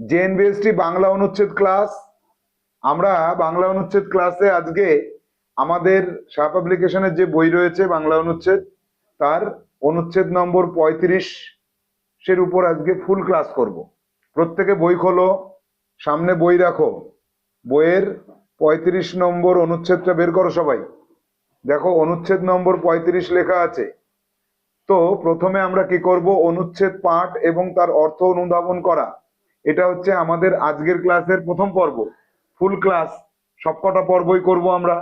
JNBST Bangla অনুচ্ছেদ class. আমরা বাংলা অনুচ্ছেদ ক্লাসে আজকে আমাদের শাহ পাবলিকেশনের যে বই রয়েছে বাংলা অনুচ্ছেদ, তার অনুচ্ছেদ নম্বর পঁয়ত্রিশ সের উপর আজকে ফুল ক্লাস করব। প্রত্যেকে বই খোলো, সামনে বই রাখো বইয়ের পঁয়ত্রিশ নম্বর অনুচ্ছেদটা বের করো সবাই। দেখো, অনুচ্ছেদ নম্বর পঁয়ত্রিশ লেখা আছে। তো প্রথমে আমরা কি করব? অনুচ্ছেদ পাঠ এবং তার অর্থ অনুধাবন করা। এটা হচ্ছে আমাদের আজকের ক্লাসের প্রথম পর্ব। ফুল ক্লাস, সবকটা পর্বই করব আমরা।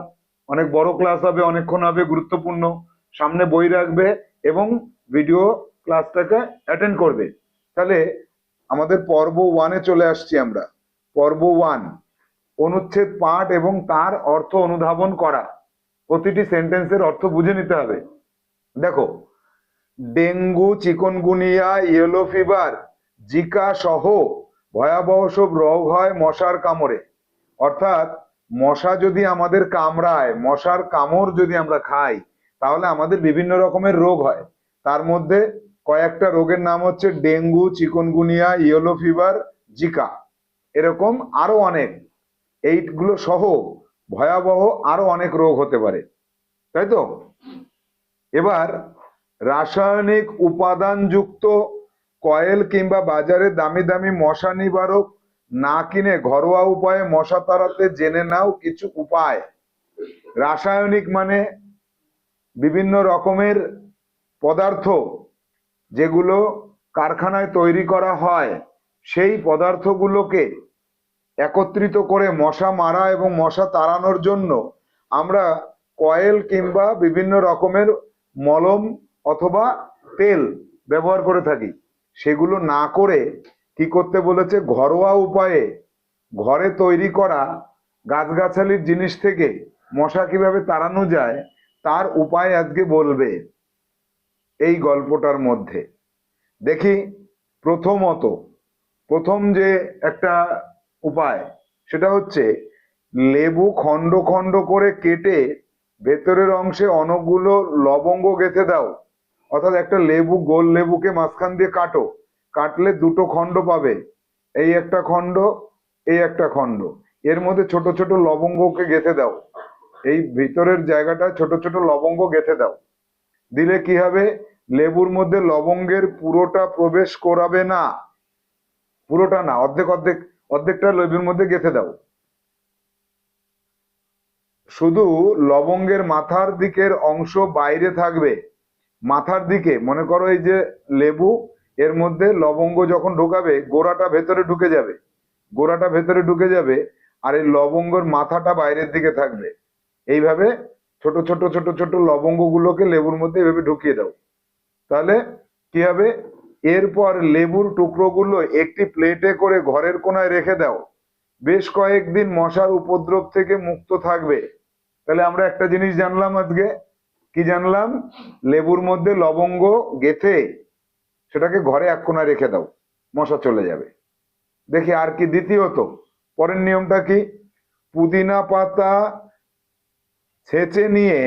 অনেক বড় ক্লাস হবে, অনেকক্ষণ হবে, গুরুত্বপূর্ণ। সামনে বই রাখবে এবং ভিডিও ক্লাসটাকে অ্যাটেন্ড করবে। তাহলে আমাদের পর্ব ওয়ানে চলে আসছি আমরা। পর্ব ওয়ান অনুচ্ছেদ পাঠ এবং তার অর্থ অনুধাবন করা। প্রতিটি সেন্টেন্সের অর্থ বুঝে নিতে হবে। দেখো, dengue, chikungunya yellow fever Zika সহ ভয়াবহ সব রোগ হয় মশার কামড়ে। অর্থাৎ মশা যদি আমাদের কামড়ায়, মশার কামড় যদি আমরা খাই, তাহলে আমাদের বিভিন্ন রকমের রোগ হয়। তার মধ্যে কয়েকটা রোগের নাম হচ্ছে dengue, chikungunya, yellow fever, Zika. এরকম আরও অনেক। এইগুলো সহ ভয়াবহ আরও অনেক রোগ হতে পারে। তাই তো? এবার রাসায়নিক উপাদানযুক্ত কয়েল কিংবা বাজারে দামি দামি মশা নিবারক না কিনে ঘরোয়া উপায়ে মশা তাড়াতে জেনে নাও কিছু উপায়। রাসায়নিক মানে বিভিন্ন রকমের পদার্থ যেগুলো কারখানায় তৈরি করা হয়। সেই পদার্থগুলোকে একত্রিত করে মশা মারা এবং মশা তাড়ানোর জন্য আমরা কয়েল কিংবা বিভিন্ন রকমের মলম অথবা তেল ব্যবহার করে থাকি। সেগুলো না করে কি করতে বলেছে? ঘরোয়া উপায়ে ঘরে তৈরি করা গাছগাছালির জিনিস থেকে মশা কীভাবে তাড়ানো যায়, তার উপায় আজকে বলবে এই গল্পটার মধ্যে। দেখি প্রথমত, প্রথম যে একটা উপায়, সেটা হচ্ছে লেবু খণ্ড খণ্ড করে কেটে ভেতরের অংশে অনেকগুলো লবঙ্গ গেঁথে দাও। অর্থাৎ একটা লেবু, গোল লেবুকে মাঝখান দিয়ে কাটো। কাটলে দুটো খণ্ড পাবে। এই একটা খণ্ড, এই একটা খণ্ড। এর মধ্যে ছোট ছোট লবঙ্গকে গেঁথে দাও। এই ভিতরের জায়গাটা ছোট ছোট লবঙ্গ গেঁথে দাও। দিলে কি হবে? লেবুর মধ্যে লবঙ্গের পুরোটা প্রবেশ করাবে না। পুরোটা না, অর্ধেক অর্ধেক, অর্ধেকটা লেবুর মধ্যে গেঁথে দাও। শুধু লবঙ্গের মাথার দিকের অংশ বাইরে থাকবে। মাথার দিকে, মনে করো এই যে লেবু, এর মধ্যে লবঙ্গ যখন ঢোকাবে, গোড়াটা ভেতরে ঢুকে যাবে। গোড়াটা ভেতরে ঢুকে যাবে আর এই লবঙ্গর মাথাটা বাইরের দিকে থাকবে। এইভাবে ছোট ছোট ছোট ছোট লবঙ্গ গুলোকে লেবুর মধ্যে এভাবে ঢুকিয়ে দাও। তাহলে কি হবে? এরপর লেবুর টুকরোগুলো একটি প্লেটে করে ঘরের কোনায় রেখে দাও। বেশ কয়েকদিন মশার উপদ্রব থেকে মুক্ত থাকবে। তাহলে আমরা একটা জিনিস জানলাম আজকে। কি জানলাম? লেবুর মধ্যে লবঙ্গ গেথে সেটাকে ঘরে এক কোনায় রেখে দাও, মশা চলে যাবে। দেখি আর কি দ্বিতীয়ত, পরের নিয়মটা কি? পুদিনা পাতা ছেঁচে নিয়ে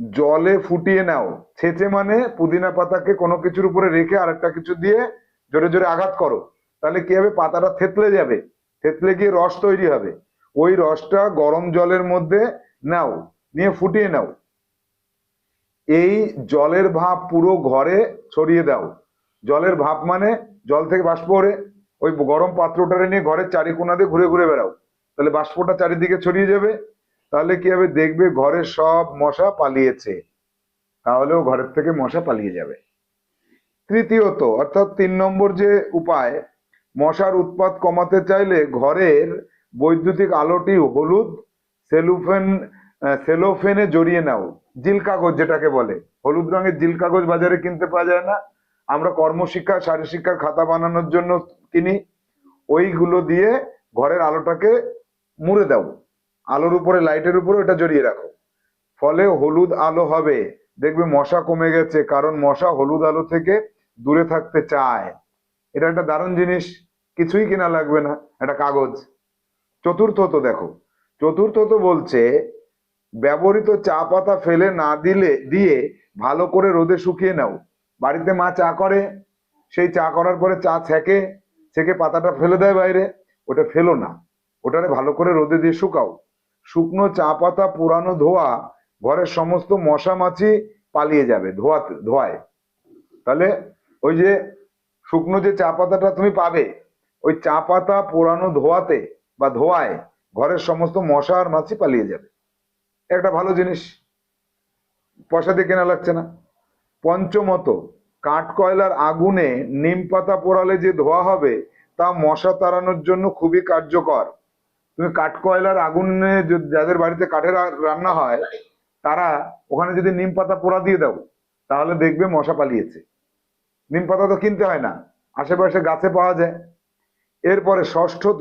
জলে ফুটিয়ে নাও। ছেঁচে মানে পুদিনা পাতাকে কোনো কিছুর উপরে রেখে আরেকটা কিছু দিয়ে জোরে জোরে আঘাত করো। তাহলে কি হবে? পাতাটা থেতলে যাবে। থেতলে গিয়ে রস তৈরি হবে। ওই রসটা গরম জলের মধ্যে নাও, নিয়ে ফুটিয়ে নাও। এই জলের ভাব পুরো ঘরে ছড়িয়ে দাও। জলের ভাব মানে জল থেকে বাষ্প ওরে ওই গরম পাত্রটারে নিয়ে ঘরের চারি কোনা দিয়ে ঘুরে ঘুরে বেড়াও। তাহলে বাষ্পটা চারিদিকে ছড়িয়ে যাবে। তাহলে কি হবে? দেখবে ঘরের সব মশা পালিয়েছে। তাহলেও ঘরের থেকে মশা পালিয়ে যাবে। তৃতীয়ত, অর্থাৎ তিন নম্বর যে উপায়, মশার উৎপাত কমাতে চাইলে ঘরের বৈদ্যুতিক আলোটি হলুদ, সেলুফেন সেলোফেনে জড়িয়ে নাও। জিল কাগজ যেটাকে বলে। হলুদ রঙের জিল কাগজ বাজারে কিনতে পাওয়া যায় না। আমরা কর্মশিক্ষা, শারীরশিক্ষার খাতা বানানোর জন্য কিনি। ওইগুলো দিয়ে ঘরের আলোটাকে মুড়ে দাও। আলোর উপরে, লাইটের উপরে ওটা জড়িয়ে রাখো। ফলে হলুদ আলো হবে। দেখবে মশা কমে গেছে, কারণ মশা হলুদ আলো থেকে দূরে থাকতে চায়। এটা একটা দারুণ জিনিস। কিছুই কিনা লাগবে না। একটা কাগজ। চতুর্থত দেখো। চতুর্থত বলছে ব্যবহৃত চা পাতা ফেলে না দিলে, দিয়ে ভালো করে রোদে শুকিয়ে নাও। বাড়িতে মা চা করে, সেই চা করার পরে চা ছেঁকে ছেঁকে পাতাটা ফেলে দেয় বাইরে। ওটা ফেলো না। ওটারে ভালো করে রোদে দিয়ে শুকাও। শুকনো চা পাতা, পুরানো ধোয়া, ঘরের সমস্ত মশা মাছি পালিয়ে যাবে ধোয়াতে ধোয়ায়। তাহলে ওই যে শুকনো যে চা পাতাটা তুমি পাবে, ওই চা পাতা পোড়ানো ধোয়াতে বা ধোয়ায় ঘরের সমস্ত মশা আর মাছি পালিয়ে যাবে। একটা ভালো জিনিস। পয়সা দিয়ে কেনা লাগছে না। পঞ্চমত কাঠ কয়লার আগুনে নিম পাতা পোড়ালে যে ধোয়া হবে, তা মশা তাড়ানোর জন্য খুবই কার্যকর। তুমি কাঠ কয়লার আগুনে যাদের বাড়িতে কাঠের রান্না হয়, তারা ওখানে যদি নিম পাতা পোড়া দিয়ে দাও, তাহলে দেখবে মশা পালিয়েছে। নিম পাতা তো কিনতে হয় না, আশেপাশে গাছে পাওয়া যায়। এরপরে ষষ্ঠত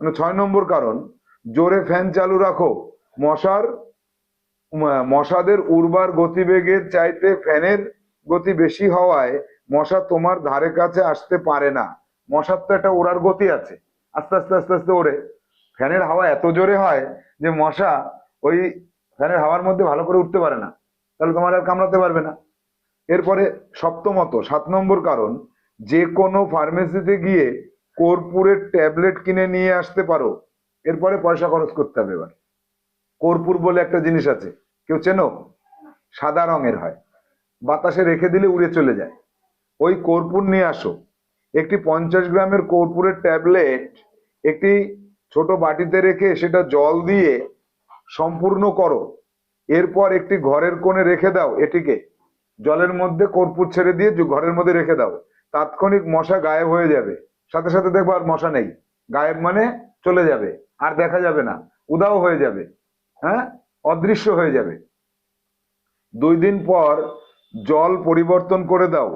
মানে ছয় নম্বর কারণ, জোরে ফ্যান চালু রাখো, মশার মশাদের উর্বার গতিবেগের চাইতে ফ্যানের গতি বেশি হওয়ায় মশা তোমার ধারে কাছে আসতে পারে না। মশার তো একটা ওড়ার গতি আছে। আস্তে আস্তে আস্তে আস্তে ওড়ে। ফ্যানের হাওয়া এত জোরে হয় যে মশা ওই ফ্যানের হাওয়ার মধ্যে ভালো করে উঠতে পারে না। তাহলে তোমার আর কামড়াতে পারবে না। এরপরে সপ্তমত, সাত নম্বর কারণ, যে কোনো ফার্মেসিতে গিয়ে কর্পূরের ট্যাবলেট কিনে নিয়ে আসতে পারো। এরপরে পয়সা খরচ করতে হবে এবার। কর্পূর বলে একটা জিনিস আছে। কেউ চেনো? সাদা রঙের হয়। বাতাসে রেখে দিলে উড়ে চলে যায়। ওই কর্পূর নিয়ে আসো। একটি পঞ্চাশ গ্রামের কর্পূরের ট্যাবলেট একটি ছোট বাটিতে রেখে সেটা জল দিয়ে সম্পূর্ণ করো। এরপর একটি ঘরের কোণে রেখে দাও এটিকে। জলের মধ্যে কর্পূর ছেড়ে দিয়ে ঘরের মধ্যে রেখে দাও। তাৎক্ষণিক মশা গায়েব হয়ে যাবে। সাথে সাথে দেখব আর মশা নেই। গায়েব মানে চলে যাবে। আর দেখা যাবে না। উদাও হয়ে যাবে। হ্যাঁ? অদৃশ্য হয়ে যাবে। দুই দিন পর জল পরিবর্তন করে দাও।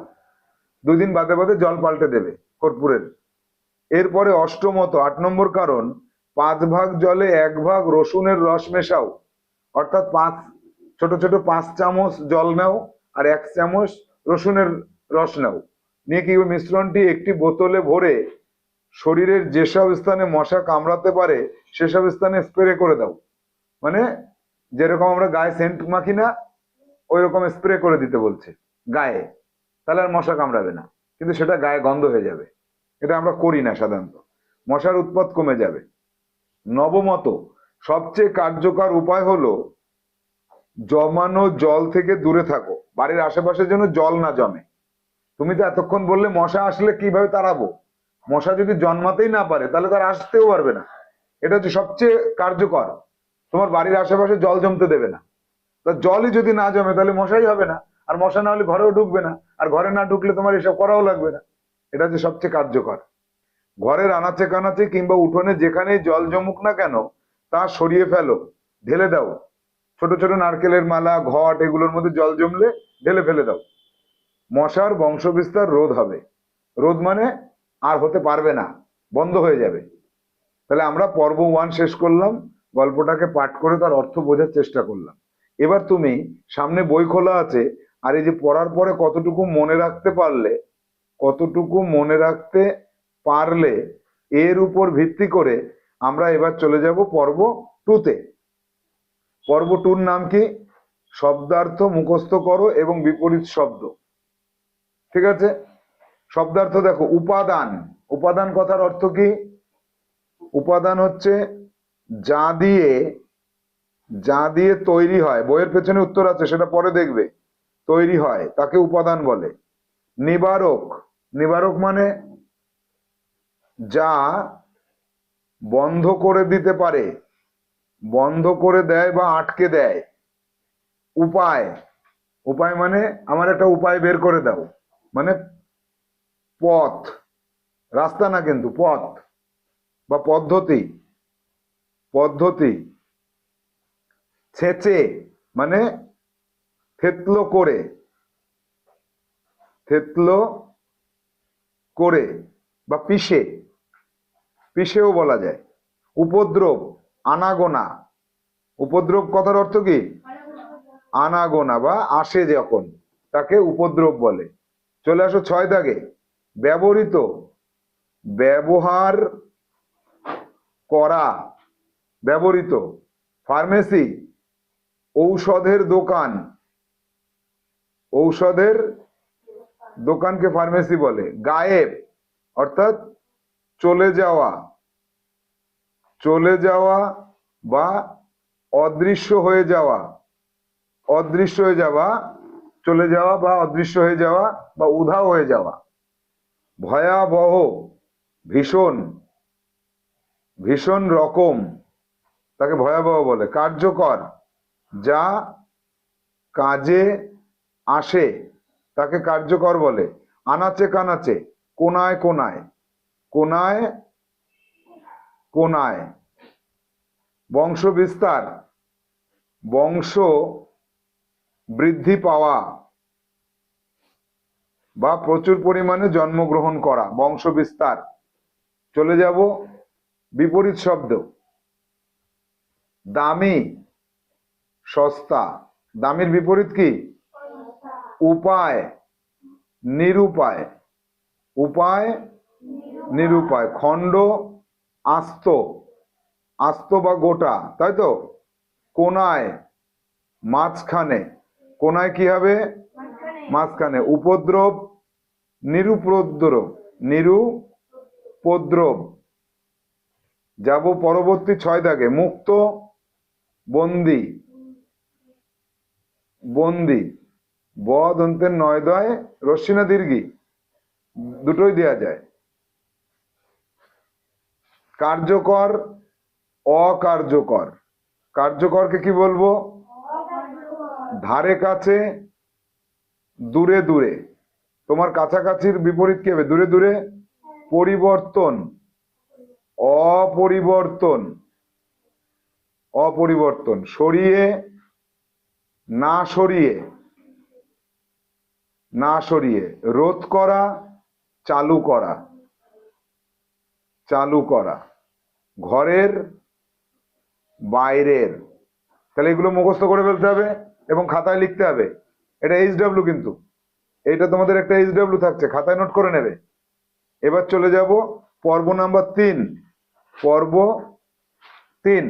দুই দিন বাদে বাদে জল পাল্টে দেবে কর্পূরের। এরপরে অষ্টমত আট নম্বর কারণ, পাঁচ ভাগ জলে এক ভাগ রসুনের রস মেশাও। অর্থাৎ পাঁচ, ছোট ছোট পাঁচ চামচ জল নাও আর এক চামচ রসুনের রস নাও। নিয়ে কি মিশ্রণটি একটি বোতলে ভরে শরীরের যেসব স্থানে মশা কামড়াতে পারে, সেসব স্থানে স্প্রে করে দাও। মানে যেরকম আমরা গায়ে সেন্ট মাখি না ওই রকম স্প্রে করে দিতে বলছে, গায়ে। তাহলে আর মশা কামড়াবে না, কিন্তু সেটা গায়ে গন্ধ হয়ে যাবে। এটা আমরা করি না সাধারণত। মশার উৎপাত কমে যাবে। নবমত, সবচেয়ে কার্যকর উপায় হলো জমানো জল থেকে দূরে থাকো। বাড়ির আশেপাশে যেন জল না জমে। তুমি তো এতক্ষণ বললে মশা আসলে কীভাবে তাড়াবো? মশা যদি জন্মাতেই না পারে, তাহলে তার আসতেও পারবে না। এটা হচ্ছে সবচেয়ে কার্যকর। তোমার বাড়ির আশেপাশে জল জমতে দেবে না। তা জলই যদি না জমে, তাহলে মশাই হবে না। আর মশা না হলে ঘরেও ঢুকবে না। আর ঘরে না ঢুকলে তোমার এসব করাও লাগবে না। এটা হচ্ছে সবচেয়ে কার্যকর। ঘরের আনাচে কানাচে কিংবা উঠোনে যেখানে জল জমুক না কেন, তা সরিয়ে ফেলো, ঢেলে দাও। ছোট ছোট নারকেলের মালা, ঘট, এগুলোর মধ্যে জল জমলে ঢেলে ফেলে দাও। মশার বংশবিস্তার রোধ হবে। রোধ মানে আর হতে পারবে না, বন্ধ হয়ে যাবে। তাহলে আমরা পর্ব ওয়ান শেষ করলাম। গল্পটাকে পাঠ করে তার অর্থ বোঝার চেষ্টা করলাম। এবার তুমি সামনে বই খোলা আছে, আর এই যে পড়ার পরে কতটুকু মনে রাখতে পারলে, কতটুকু মনে রাখতে পারলে এর উপর ভিত্তি করে আমরা এবার চলে যাব পর্ব টুতে পর্ব টুর নাম কি? শব্দার্থ মুখস্থ করো এবং বিপরীত শব্দ। ঠিক আছে? শব্দার্থ দেখো, উপাদান। উপাদান কথার অর্থ কি? উপাদান হচ্ছে যা দিয়ে যা দিয়ে তৈরি হয়, বইয়ের পেছনে উত্তর আছে, সেটা পরে দেখবে, তৈরি হয়, তাকে উপাদান বলে। নিবারক নিবারক মানে যা বন্ধ করে দিতে পারে, বন্ধ করে দেয় বা আটকে দেয়। উপায় উপায় মানে আমার একটা উপায় বের করে দাও মানে পথ, রাস্তা না কিন্তু পথ বা পদ্ধতি। পদ্ধতি। ছেচে মানে থেতলো করে। থেতলো করে বা পিষে। পিষেও বলা যায়। উপদ্রব, আনাগোনা। উপদ্রব কথার অর্থ কি? আনাগোনা বা আসে যখন, তাকে উপদ্রব বলে। চলে আসো ছয় দাগে। ব্যবহৃত, ব্যবহার করা। ব্যবহৃত ফার্মেসি, ঔষধের দোকান। ঔষধের দোকানকে ফার্মেসি বলে। গায়েব, অর্থাৎ চলে যাওয়া। চলে যাওয়া বা অদৃশ্য হয়ে যাওয়া। অদৃশ্য হয়ে যাওয়া, চলে যাওয়া বা অদৃশ্য হয়ে যাওয়া বা উধাও হয়ে যাওয়া। ভয়াবহ, ভীষণ ভীষণ রকম। তাকে ভয়াবহ বলে। কার্যকর যা কাজে আসে, তাকে কার্যকর বলে। আনাচে কানাচে, কোনায় কোনায় কোনায় কোনায়। বংশ বিস্তার, বংশ বৃদ্ধি পাওয়া বা প্রচুর পরিমাণে জন্মগ্রহণ করা। বংশ বিস্তার। চলে যাব বিপরীত শব্দ। দামি সস্তা। দামির বিপরীত কি? উপায় নিরুপায়। উপায় নিরুপায়। খণ্ড আস্ত। আস্ত বা গোটা তাই তো? কোনায় মাঝখানে। কোনায় কি হবে? মাঝখানে। উপদ্রব নিরুপদ্রব। নিরুপদ্রব। যাব পরবর্তী ছয় দাগে। মুক্ত বন্দি। বন্দি। ব দন্তের নয় দয় রশ্মিনা দীর্ঘি। দুটোই দেয়া যায়। কার্যকর, অকার্যকর। কার্যকরকে কি বলব? ধারে কাছে, দূরে দূরে। তোমার কাছাকাছির বিপরীত কি হবে? দূরে দূরে? পরিবর্তন। অপরিবর্তন। অপরিবর্তন, সরিয়ে না সরিয়ে না সরিয়ে, রোধ করা, চালু করা চালু করা, ঘরের বাইরের, তাহলে এগুলো মুখস্থ করে ফেলতে হবে এবং খাতায় লিখতে হবে। এটা এইচ ডাব্লিউ কিন্তু, এটা তোমাদের একটা এইচ ডাব্লিউ থাকছে, খাতায় নোট করে নেবে। এবার চলে যাব পর্ব নাম্বার তিন, পর্ব তিন।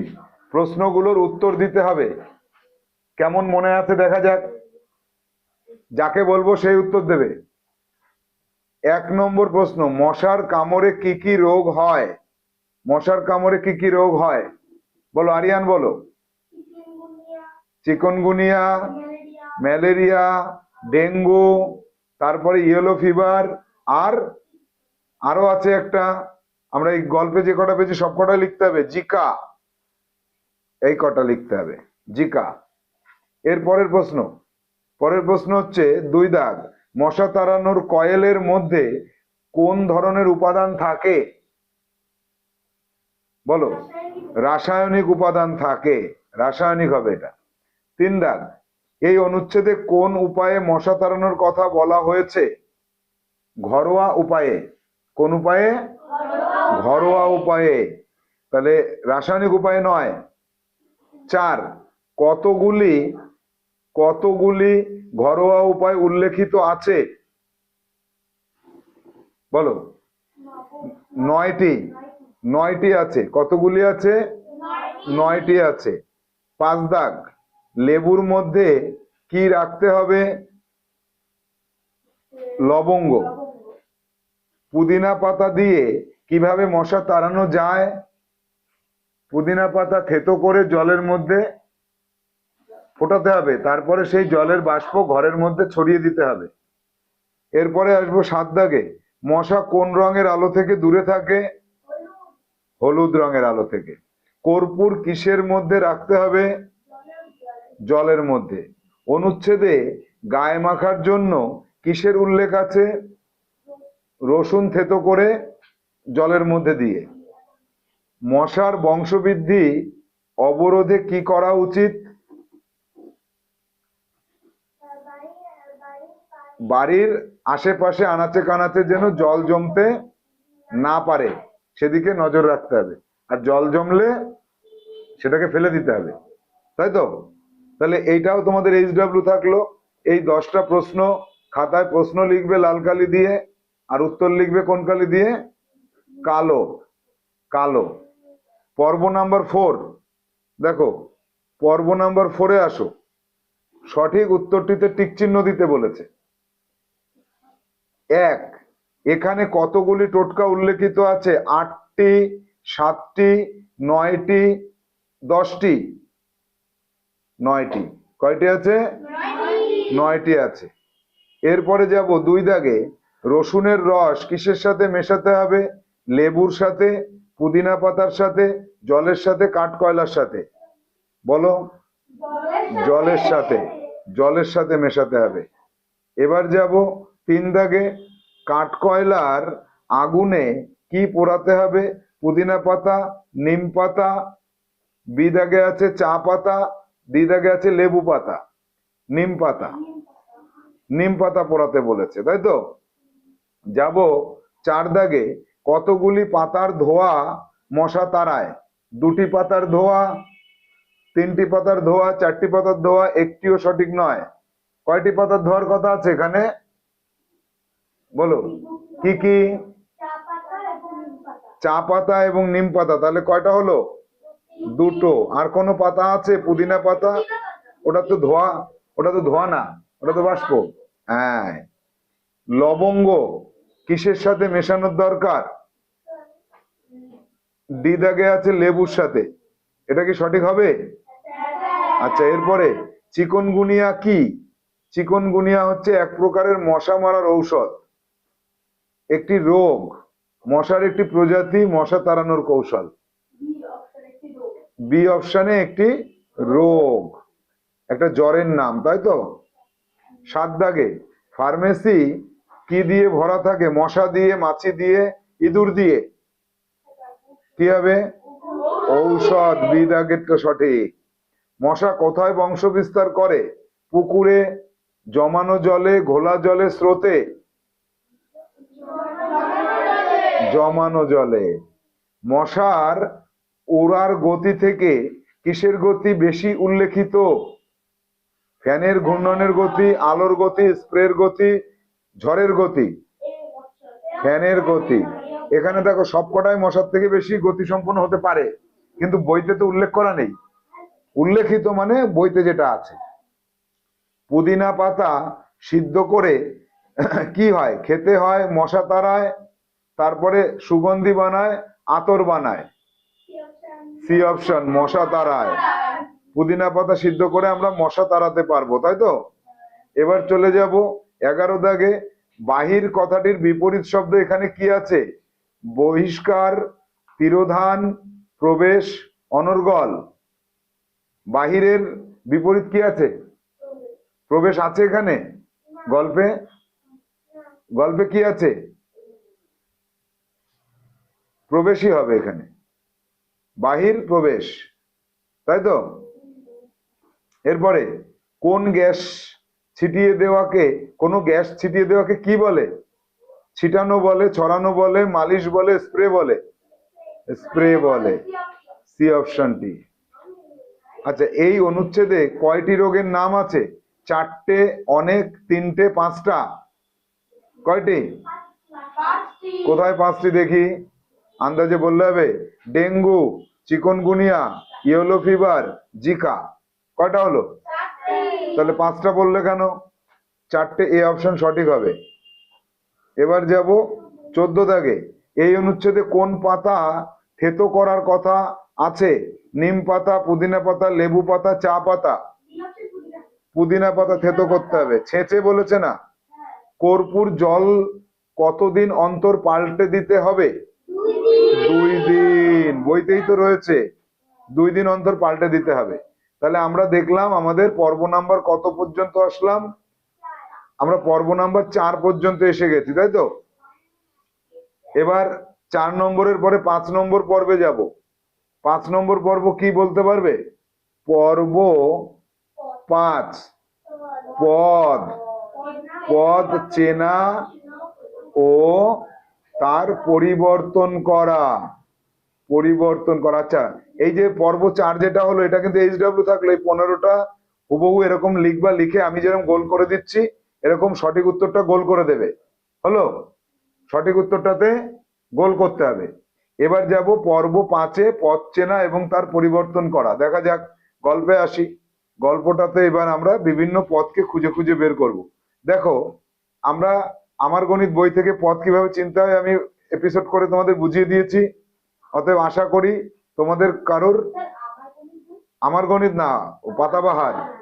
প্রশ্নগুলোর উত্তর দিতে হবে। কেমন মনে আছে দেখা যাক। যাকে বলব সেই উত্তর দেবে। এক নম্বর প্রশ্ন, মশার কামড়ে কি কি রোগ হয়? মশার কামড়ে কি কি রোগ হয়? বলো, আরিয়ান বলো। চিকনগুনিয়া, ম্যালেরিয়া, ডেঙ্গু, তারপরে ইয়েলো ফিভার, আর আরও আছে একটা। আমরা এই গল্পে যে কটা পেয়েছি, সব কটা লিখতে হবে। জিকা। এই কটা লিখতে হবে। জিকা। এর পরের প্রশ্ন। পরের প্রশ্ন হচ্ছে, দুই দাগ। মশা তাড়ানোর কয়েলের মধ্যে কোন ধরনের উপাদান থাকে? বলো। রাসায়নিক উপাদান থাকে। রাসায়নিক হবে এটা। তিন দাগ। এই অনুচ্ছেদে কোন উপায়ে মশা তাড়ানোর কথা বলা হয়েছে? ঘরোয়া উপায়ে। কোন উপায়ে? ঘরোয়া উপায়ে। তাহলে রাসায়নিক উপায়ে নয়। চার। কতগুলি কতগুলি ঘরোয়া উপায় উল্লেখিত আছে? বলো। নয়টি। নয়টি আছে। কতগুলি আছে? নয়টি আছে। পাঁচ দাগ। লেবুর মধ্যে কি রাখতে হবে? লবঙ্গ। পুদিনা পাতা দিয়ে কীভাবে মশা তাড়ানো যায়? পুদিনা পাতা থেতো করে জলের মধ্যে ফোটাতে হবে। তারপরে সেই জলের বাষ্প ঘরের মধ্যে ছড়িয়ে দিতে হবে। এরপরে আসব সাত দাগে। মশা কোন রঙের আলো থেকে দূরে থাকে? হলুদ রঙের আলো থেকে। কর্পূর কিসের মধ্যে রাখতে হবে? জলের মধ্যে। অনুচ্ছেদে গায়ে মাখার জন্য কিসের উল্লেখ আছে? রসুন থেতো করে জলের মধ্যে দিয়ে। মশার বংশবৃদ্ধি অবরোধে কি করা উচিত? বাড়ির আশেপাশে আনাচে কানাচে যেন জল জমতে না পারে, সেদিকে নজর রাখতে হবে। আর জল জমলে সেটাকে ফেলে দিতে হবে, তাই তো? তাহলে এইটাও তোমাদের এইচ ডাব্লিউ থাকল। এই দশটা প্রশ্ন, খাতায় প্রশ্ন লিখবে লাল কালি দিয়ে, আর উত্তর লিখবে কোন কালি দিয়ে? কালো কালো। পর্ব নাম্বার ফোর। দেখো, পর্ব নাম্বার ফোরে আসো। সঠিক উত্তরটিতে টিক চিহ্ন দিতে বলেছে। এক, এখানে কতগুলি টোটকা উল্লেখিত আছে? আটটি, সাতটি, নয়টি, দশটি? নয়টি। কয়টি আছে? নয়টি আছে। এরপরে যাব দুই দাগে। রসুনের রস কিসের সাথে মেশাতে হবে? লেবুর সাথে পুদিনা পাতার সাথে, জলের সাথে, কাঠকয়লার সাথে। বলো? জলের সাথে। জলের সাথে মেশাতে হবে। এবার যাব তিন দাগে কাঠকয়লার আগুনে কি পোড়াতে হবে? পুদিনা পাতা, নিম পাতা, বি দাগে আছে চা পাতা দি দাগে আছে লেবু পাতা, নিম পাতা। নিম পাতা পোড়াতে বলেছে, তাই তো? যাব চার দাগে কতগুলি পাতার ধোয়া মশা তাড়ায় দুটি পাতার ধোয়া, তিনটি পাতার ধোয়া, চারটি পাতার ধোয়া একটিও সঠিক নয়। কয়টি পাতার ধোয়ার কথা আছে এখানে? বলো। কি কি? চা পাতা এবং নিম পাতা। তাহলে কয়টা হলো? দুটো। আর কোনো পাতা আছে? পুদিনা পাতা? ওটা তো ধোয়া, ওটা তো ধোয়া না, ওটা তো বাষ্প। হ্যাঁ। লবঙ্গ। কিসের সাথে মেশানোর দরকার? দিদাগে আছে লেবুর সাথে। এটা কি সঠিক হবে? আচ্ছা এরপরে, চিকনগুনিয়া কি? চিকনগুনিয়া হচ্ছে এক প্রকারের মশা মারার ঔষধ। একটি রোগ। মশার একটি প্রজাতি, মশা তাড়ানোর কৌশল। বি অপশনে একটি রোগ। একটা জ্বরের নাম, তাই তো? সাত দাগে। ফার্মেসি কি দিয়ে ভরা থাকে? মশা দিয়ে, মাছি দিয়ে, ইঁদুর দিয়ে? কি হবে? ঔষধ বি দাগেরটা সঠিক। মশা কোথায় বংশ বিস্তার করে? পুকুরে, জমানো জলে, ঘোলা জলে, স্রোতে? জমানো জলে। মশার ওড়ার গতি থেকে কিসের গতি বেশি উল্লেখিত? ফ্যানের ঘূর্ণনের গতি, আলোর গতি, স্প্রের গতি ঝড়ের গতি, ফ্যানের গতি। এখানে দেখো সবকটাই মশার থেকে বেশি গতি সম্পন্ন হতে পারে, কিন্তু বইতে তো উল্লেখ করা নেই। উল্লেখিত মানে বইতে যেটা আছে। পুদিনা পাতা সিদ্ধ করে কি হয়? খেতে হয়, মশা তাড়ায়, তারপরে সুগন্ধি বানায়, আতর বানায়। সি অপশন, মশা তাড়ায়। পুদিনা পাতা সিদ্ধ করে আমরা মশা তাড়াতে পারব, তাই তো? এবার চলে যাব এগারো দাগে বাহির কথাটির বিপরীত শব্দ এখানে কি আছে? বহিষ্কার, তিরোধান, প্রবেশ, অনর্গল। বাহিরের বিপরীত কি আছে? প্রবেশ আছে এখানে? গল্পে? গল্পে কি আছে? প্রবেশই হবে এখানে। বাহির, প্রবেশ। তাই তো? এরপরে, কোন গ্যাস ছিটিয়ে দেওয়াকে, কোনো গ্যাস ছিটিয়ে দেওয়াকে কি বলে? ছিটানো বলে, ছড়ানো বলে, মালিশ বলে, স্প্রে বলে? স্প্রে বলে। সি অপশনটি আচ্ছা এই অনুচ্ছেদে কয়টি রোগের নাম আছে? চারটে, অনেক, তিনটে, পাঁচটা। কয়টি? কোথায় পাঁচটি দেখি? আন্দাজে বললে হবে। Dengue, chikungunya, yellow fever, Zika. কয়টা হলো? তাহলে পাঁচটা বললে কেন? চারটে এ অপশন সঠিক হবে। এবার যাব চোদ্দ দাগে। এই অনুচ্ছেদে কোন পাতা থেতো করার কথা আছে? নিম পাতা, পুদিনা পাতা, লেবু পাতা, চা পাতা? পুদিনা পাতা থেতো করতে হবে। ছেঁচে বলেছে না? কর্পূর জল কতদিন অন্তর পাল্টে দিতে হবে? দুই দিন। বইতেই তো রয়েছে। দুই দিন অন্তর পাল্টে দিতে হবে। তাহলে আমরা দেখলাম আমাদের পর্ব নাম্বার কত পর্যন্ত আসলাম? আমরা পর্ব নাম্বার চার পর্যন্ত এসে গেছি, তাই তো? এবার চার নম্বরের পরে পাঁচ নম্বর পর্বে যাব। পাঁচ নম্বর পর্ব কি বলতে পারবে? পর্ব পাঁচ। পদ। পদ চেনা ও তার পরিবর্তন করা। পরিবর্তন করা আচ্ছা। এই যে পর্ব চার যেটা হলো, এটা কিন্তু এইচ ডাব্লিউ থাকল, এই পনেরোটা হুবহু এরকম লিখবা, লিখে আমি যেরকম গোল করে দিচ্ছি, এরকম সঠিক উত্তরটা গোল করে দেবে। হলো? সঠিক উত্তরটাতে গোল করতে হবে। এবার যাব পর্ব পাঁচে, পথ চেনা এবং তার পরিবর্তন করা। দেখা যাক, গল্পে আসি। গল্পটাতে এবার আমরা বিভিন্ন পথকে খুঁজে খুঁজে বের করব। দেখো, আমরা আমার গণিত বই থেকে পথ কীভাবে চিনতে হয় আমি এপিসোড করে তোমাদের বুঝিয়ে দিয়েছি। অতএব আশা করি তোমাদের কারোর আমার গণিত না, ও পাতাবাহার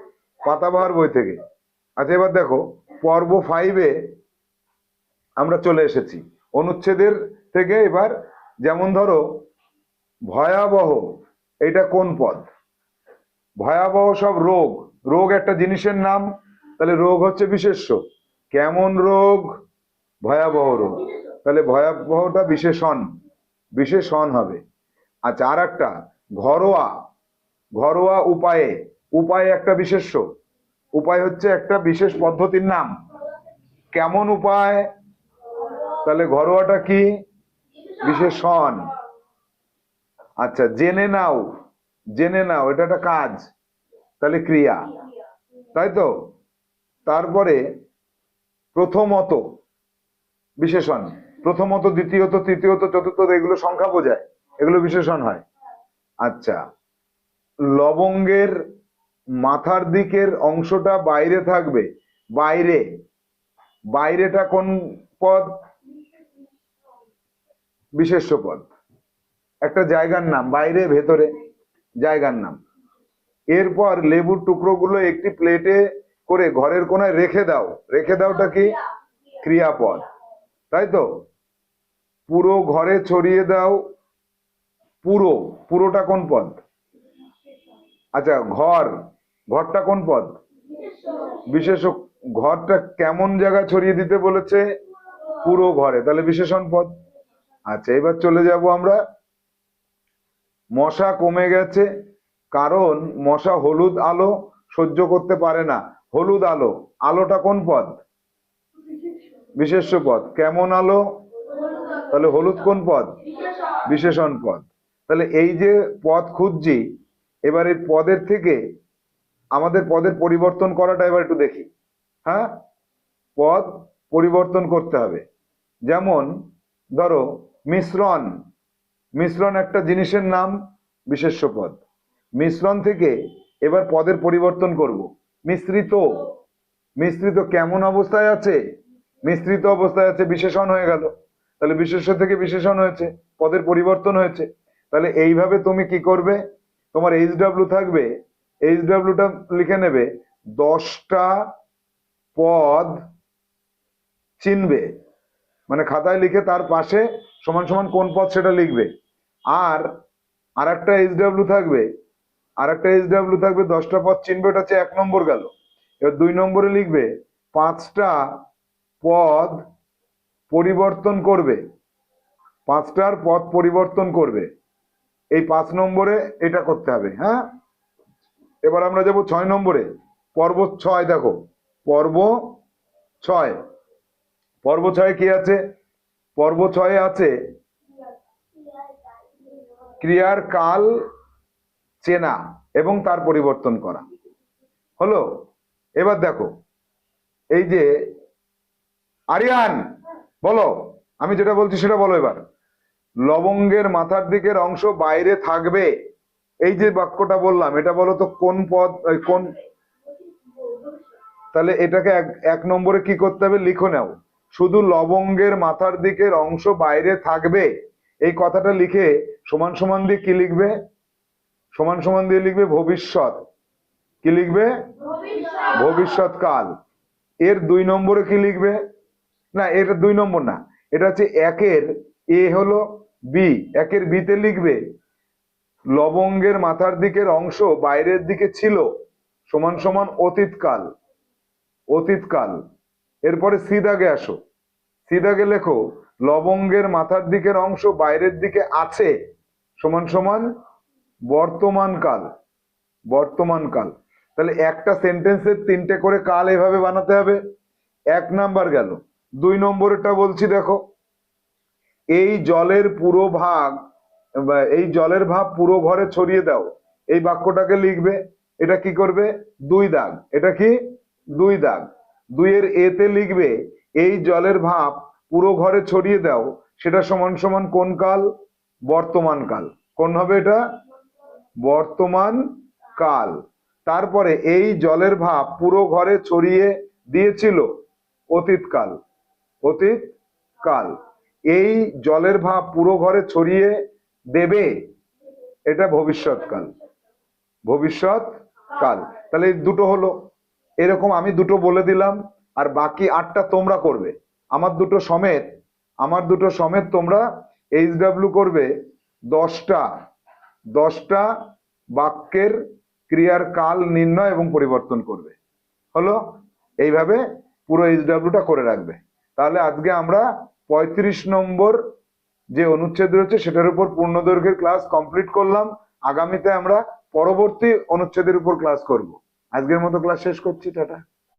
পাতাবাহার বই থেকে। আচ্ছা এবার দেখো, পর্ব ফাইভে আমরা চলে এসেছি। অনুচ্ছেদের থেকে এবার যেমন ধরো, ভয়াবহ এটা কোন পদ? ভয়াবহ সব রোগ। রোগ একটা জিনিসের নাম, তাহলে রোগ হচ্ছে বিশেষ্য। কেমন রোগ? ভয়াবহ রোগ। তাহলে ভয়াবহটা বিশেষণ। বিশেষণ হবে। আচ্ছা আর একটা, ঘরোয়া ঘরোয়া উপায়ে, উপায় একটা বিশেষ্য। উপায় হচ্ছে একটা বিশেষ পদ্ধতির নাম। কেমন উপায়? তাহলে ঘরোয়াটা কি? বিশেষণ। আচ্ছা জেনে নাও জেনে নাও, এটা একটা কাজ। তাহলে ক্রিয়া। তাই তো? তারপরে প্রথমত বিশেষণ। প্রথমত, দ্বিতীয়ত, তৃতীয়ত চতুর্থ এগুলো সংখ্যা বোঝায়। এগুলো বিশেষণ হয়। আচ্ছা লবঙ্গের মাথার দিকের অংশটা বাইরে থাকবে। বাইরে। বাইরেটা কোন পদ? বিশেষ্য পদ। একটা জায়গার নাম, বাইরে, ভেতরে, জায়গার নাম। এরপর লেবুর টুকরোগুলো একটি প্লেটে করে ঘরের কোনায় রেখে দাও। রেখে দাওটা কি? ক্রিয়াপদ। তাই তো? পুরো ঘরে ছড়িয়ে দাও। পুরো, পুরোটা কোন পদ? আচ্ছা ঘর, ঘরটা কোন পদ? বিশেষ ঘরটা কেমন জায়গা ছড়িয়ে দিতে বলেছে? পুরো ঘরে, তাহলে বিশেষণ পদ। আচ্ছা এবার চলে যাব আমরা। মশা কমে গেছে, কারণ মশা হলুদ আলো সহ্য করতে পারে না। হলুদ আলো, আলোটা কোন পদ? বিশেষ্য পদ। কেমন আলো? তাহলে হলুদ কোন পদ? বিশেষণ পদ। তাহলে এই যে পদ খুঁজছি, এবার এই পদের থেকে আমাদের পদের পরিবর্তন করাটা এবার একটু দেখি। হ্যাঁ? পদ পরিবর্তন করতে হবে। যেমন, ধরো, মিশ্রণ। মিশ্রণ একটা জিনিসের নাম বিশেষ্য পদ। মিশ্রণ থেকে এবার পদের পরিবর্তন করব। মিশ্রিত। মিশ্রিত কেমন অবস্থায় আছে? মিশ্রিত অবস্থায় আছে বিশেষণ হয়ে গেল। তাহলে বিশেষ্য থেকে বিশেষণ হয়েছে, পদের পরিবর্তন হয়েছে। তাহলে এইভাবে তুমি কি করবে? তোমার এইচ ডাব্লিউ থাকবে এইচ ডাব্লিউটা লিখে নেবে, দশটা পদ চিনবে। মানে খাতায় লিখে তার পাশে সমান সমান কোন পদ সেটা লিখবে। আর আর একটা এইচ ডাব্লিউ থাকবে আর একটা এইচ ডাব্লিউ থাকবে, দশটা পদ চিনবে, ওটা হচ্ছে এক নম্বর গেল। এবার দুই নম্বরে লিখবে, পাঁচটা পদ পরিবর্তন করবে। পাঁচটার পদ পরিবর্তন করবে। এই পাঁচ নম্বরে এটা করতে হবে হ্যাঁ? এবার আমরা যাব ছয় নম্বরে। পর্ব ছয়, দেখো। পর্ব ছয়। পর্ব ছয়ে কি আছে? পর্ব ছয়ে আছে ক্রিয়ার কাল চেনা এবং তার পরিবর্তন করা। হলো? এবার দেখো। এই যে আরিয়ান, বলো। আমি যেটা বলছি সেটা বলো এবার। লবঙ্গের মাথার দিকের অংশ বাইরে থাকবে। এই যে বাক্যটা বললাম, এটা বলো তো কোন পদ কোন তাহলে এটাকে এক নম্বরে কি করতে হবে? লিখো নাও। শুধু লবঙ্গের মাথার দিকের অংশ বাইরে থাকবে। এই কথাটা লিখে সমান সমান দিয়ে কি লিখবে? সমান সমান দিয়ে লিখবে ভবিষ্যৎ। কি লিখবে? ভবিষ্যৎকাল এর দুই নম্বরে কি লিখবে? না, এটা দুই নম্বর না। এটা হচ্ছে একের এ হলো বি, একের বিতে লিখবে, লবঙ্গের মাথার দিকের অংশ বাইরের দিকে ছিল, সমান সমান অতীতকাল অতীতকাল। এরপরে সিদাগে আসো। সিদাগে লেখো, লবঙ্গের মাথার দিকের অংশ বাইরের দিকে আছে, সমান সমান বর্তমানকাল বর্তমানকাল। তাহলে একটা সেন্টেন্সের তিনটে করে কাল এভাবে বানাতে হবে। এক নাম্বার গেল। দুই নম্বরেরটা বলছি দেখো। এই জলের পুরো ভাগ এই জলের ভাব পুরো ঘরে ছড়িয়ে দাও। এই বাক্যটাকে লিখবে, এটা কি করবে? দুই দাগ। এটা কি? দুই দাগ। দুইয়ের এতে লিখবে, এই জলের ভাব পুরো ঘরে ছড়িয়ে দাও। সেটা সমান সমান কোন কাল? বর্তমান কাল। কোন হবে এটা? বর্তমান কাল। তারপরে এই জলের ভাব পুরো ঘরে ছড়িয়ে দিয়েছিল অতীতকাল অতীত কাল। এই জলের ভাব পুরো ঘরে ছড়িয়ে দেবে, এটা ভবিষ্যৎকাল। ভবিষ্যৎ কাল তাহলে দুটো হলো। এরকম আমি দুটো বলে দিলাম, আর বাকি আটটা তোমরা করবে। আমার দুটো সমেত, আমার দুটো সমেত তোমরা এইচ ডাব্লিউ করবে দশটা। দশটা বাক্যের ক্রিয়ার কাল নির্ণয় এবং পরিবর্তন করবে। হলো? এইভাবে পুরো এইচ ডাব্লিউটা করে রাখবে। তাহলে আজকে আমরা পঁয়ত্রিশ নম্বর যে অনুচ্ছেদ রয়েছে, সেটার উপর পূর্ণদৈর্ঘ্যের ক্লাস কমপ্লিট করলাম। আগামীতে আমরা পরবর্তী অনুচ্ছেদের উপর ক্লাস করব। আজকের মতো ক্লাস শেষ করছি, টাটা।